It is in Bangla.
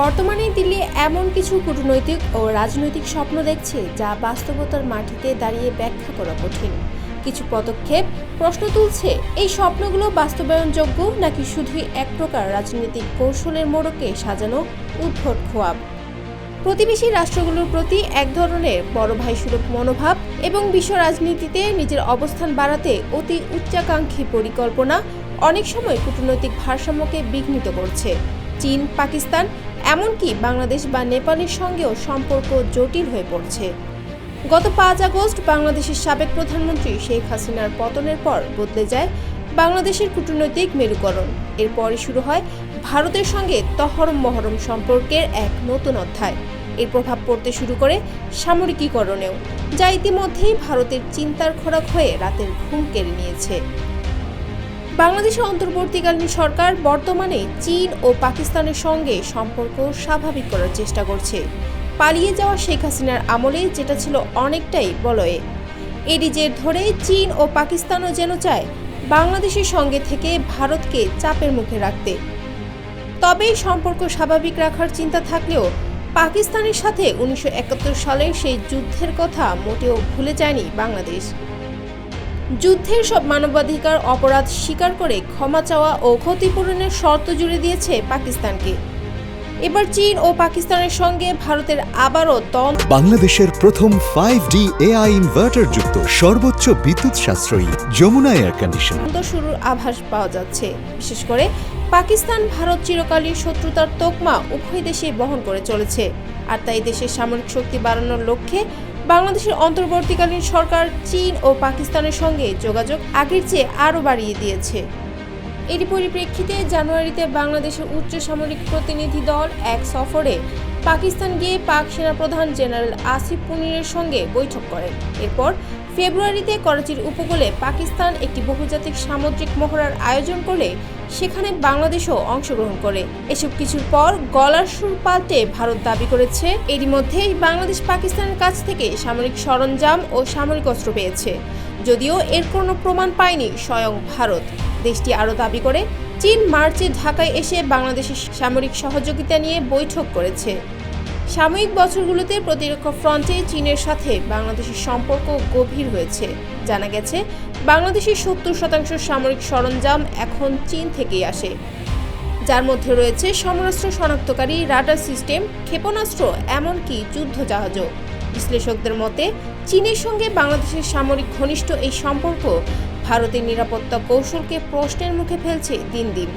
বর্তমানে দিল্লি এমন কিছু কূটনৈতিক ও রাজনৈতিক স্বপ্ন দেখছে যা বাস্তবতার মাটিতে দাঁড়িয়ে ব্যাখ্যা করা কঠিন। কিছু পদক্ষেপ, প্রশ্ন তুলছে, এই স্বপ্নগুলো বাস্তবায়নযোগ্য নাকি শুধুই এক প্রকার রাজনৈতিক কৌশলের মোড়কে সাজানো উদ্ভট খোয়াব? প্রতিবেশী রাষ্ট্রগুলোর প্রতি এক ধরনের বড় ভাই সুলভ মনোভাব এবং বিশ্ব রাজনীতিতে নিজের অবস্থান বাড়াতে অতি উচ্চাকাঙ্ক্ষী পরিকল্পনা অনেক সময় কূটনৈতিক ভারসাম্যকে বিঘ্নিত করছে। চীন, পাকিস্তান এমনকি বাংলাদেশ বা নেপালের সঙ্গেও সম্পর্ক জটিল হয়ে পড়ছে। গত পাঁচ আগস্ট বাংলাদেশের সাবেক প্রধানমন্ত্রী শেখ হাসিনার পতনের পর বদলে যায় বাংলাদেশের কূটনৈতিক মেরুকরণ। এরপরই শুরু হয় ভারতের সঙ্গে তহরম মহরম সম্পর্কের এক নতুন অধ্যায়। এর প্রভাব পড়তে শুরু করে সামরিকীকরণেও, যা ইতিমধ্যেই ভারতের চিন্তার খোরাক হয়ে রাতের ঘুম কেড়ে নিয়েছে। বাংলাদেশের অন্তর্বর্তীকালীন সরকার বর্তমানে চীন ও পাকিস্তানের সঙ্গে সম্পর্ক স্বাভাবিক করার চেষ্টা করছে। পালিয়ে যাওয়া শেখ হাসিনার আমলে যেটা ছিল অনেকটাই বলয়ে। এরই জের ধরে চীন ও পাকিস্তানও যেন চায় বাংলাদেশের সঙ্গে থেকে ভারতকে চাপের মুখে রাখতে। তবে সম্পর্ক স্বাভাবিক রাখার চিন্তা থাকলেও পাকিস্তানের সাথে উনিশশো সালের সেই যুদ্ধের কথা মোটেও ভুলে যায়নি বাংলাদেশ। যুদ্ধের সব মানবাধিকার অপরাধ স্বীকার করে ক্ষমা চাওয়া ও ক্ষতিপূরণের শর্ত জুড়ে দিয়েছে পাকিস্তানকে। এবার চীন ও পাকিস্তানের সঙ্গে ভারতের আবারও দম বাংলাদেশের প্রথম ফাইভ ডি এআই ইনভার্টার যুক্ত সর্বোচ্চ বিদ্যুৎ সাশ্রয়ী যমুনা এয়ার কন্ডিশন শুরুর আভাস পাওয়া যাচ্ছে। বিশেষ করে পাকিস্তান ভারত চিরকালীন শত্রুতার তোকমা উভয় দেশে বহন করে চলেছে। আর তাই দেশের সামরিক শক্তি বাড়ানোর লক্ষ্যে বাংলাদেশের অন্তর্বর্তীকালীন সরকার চীন ও পাকিস্তানের সঙ্গে যোগাযোগ আগের চেয়ে আরও বাড়িয়ে দিয়েছে। এরই পরিপ্রেক্ষিতে জানুয়ারিতে বাংলাদেশের উচ্চ সামরিক প্রতিনিধি দল এক সফরে পাকিস্তান গিয়ে পাক সেনাপ্রধান জেনারেল আসিফ মুনিরের সঙ্গে বৈঠক করেন। এরপর ফেব্রুয়ারিতে করাচির উপকূলে পাকিস্তান একটি বহুজাতিক সামুদ্রিক মহড়ার আয়োজন করলে সেখানে বাংলাদেশও অংশগ্রহণ করে। এসব কিছুর পর গলার সুর পাল্টে ভারত দাবি করেছে। এরই মধ্যেই বাংলাদেশ পাকিস্তানের কাছ থেকে সামরিক সরঞ্জাম ও সামরিক অস্ত্র পেয়েছে। যদিও এর কোনো প্রমাণ পায়নি স্বয়ং ভারত। দেশটি আরও দাবি করে, চীন মার্চে ঢাকায় এসে বাংলাদেশের সামরিক সহযোগিতা নিয়ে বৈঠক করেছে। সাময়িক বছরগুলোতে প্রতিরক্ষা ফ্রন্টে চীনের সাথে বাংলাদেশের সম্পর্ক গভীর হয়েছে। জানা গেছে, বাংলাদেশের সত্তর শতাংশ সামরিক সরঞ্জাম এখন চীন থেকেই আসে। যার মধ্যে রয়েছে সমরাস্ত্র শনাক্তকারী রাডার সিস্টেম, ক্ষেপণাস্ত্র, এমনকি যুদ্ধ জাহাজও বিশ্লেষকদের মতে, চীনের সঙ্গে বাংলাদেশের সামরিক ঘনিষ্ঠ এই সম্পর্ক ভারতের নিরাপত্তা কৌশলকে প্রশ্নের মুখে ফেলছে দিন দিন।